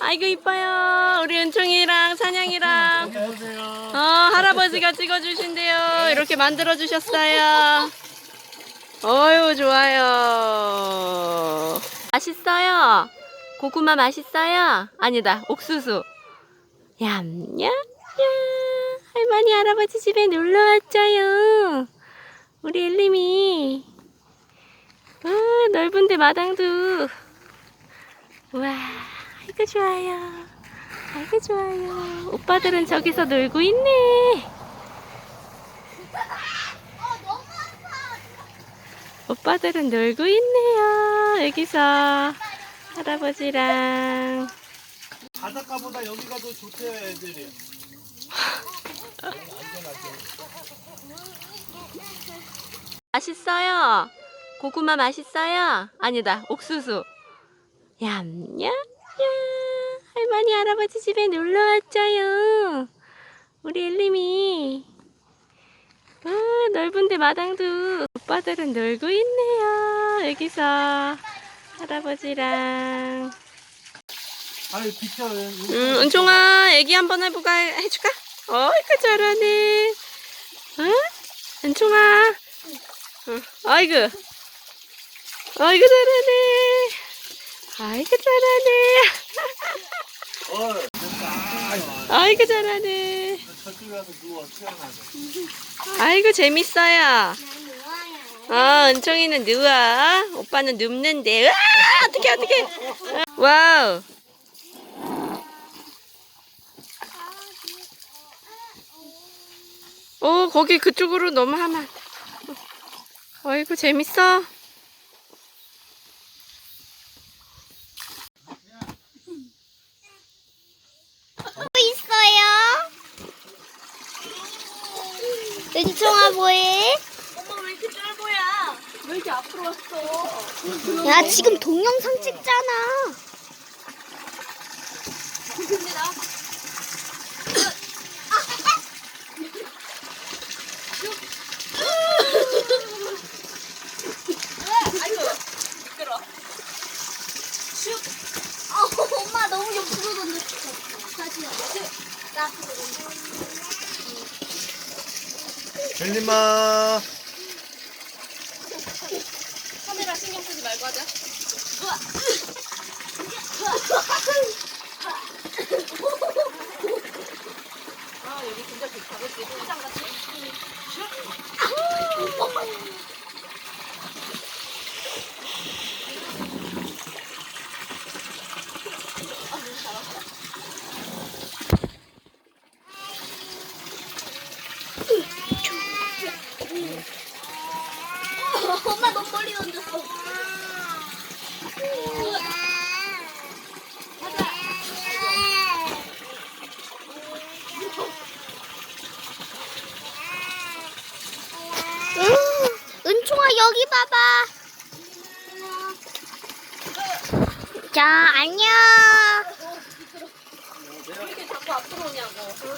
아이고 이뻐요. 우리 은총이랑 안녕하세요. 어, 할아버지가 찍어주신대요. 이렇게 만들어 주셨어요. 어유 좋아요. 맛있어요. 고구마 맛있어요? 아니다, 옥수수. 얌얌, 야. 할머니, 할아버지 집에 놀러 왔죠요. 우리 엘림이. 아, 넓은데 마당도. 와, 아이고 좋아요. 아이고 좋아요. 오빠들은 저기서 놀고 있네. 오빠들은 놀고 있네요. 여기서 할아버지랑. 바닷가보다 여기가 더 좋대요, 애들이. 맛있어요. 고구마 맛있어요? 아니다, 옥수수. 얌얌, 야. 할머니, 할아버지 집에 놀러 왔죠요. 우리 엘림이. 아, 넓은데 마당도 오빠들은 놀고 있네요. 여기서 할아버지랑. 아니, 비켜. 음, 은총아, 애기 한번 해볼까? 해줄까? 어이구, 잘하네. 응? 은총아. 응, 아이고. 아이고, 잘하네. 아이고, 잘하네. 어. 아이고, 잘하네. 아이고, 재밌어요. 아, 은총이는 누워. 오빠는 눕는데. 으아! 어떡해, 어떡해. 와우. 어, 거기 그쪽으로 넘어가면 안 돼. 어이구, 재밌어. 있어요? 은총아 뭐해? 엄마 왜 이렇게 짧아야? 왜 이렇게 앞으로 왔어? 야 지금 동영상 찍잖아. 근데 나. 어, 엄마 너무 옆으로 던졌어. 다시 나 벨리마. 카메라 신경 쓰지 말고 하자. 아, 여기 진짜 좋다. 그치? 포장 같이. 엄마 너무 멀리 던졌어. 은총아 여기 봐봐. 자 안녕. 왜 이렇게 자꾸 앞으로 오냐고.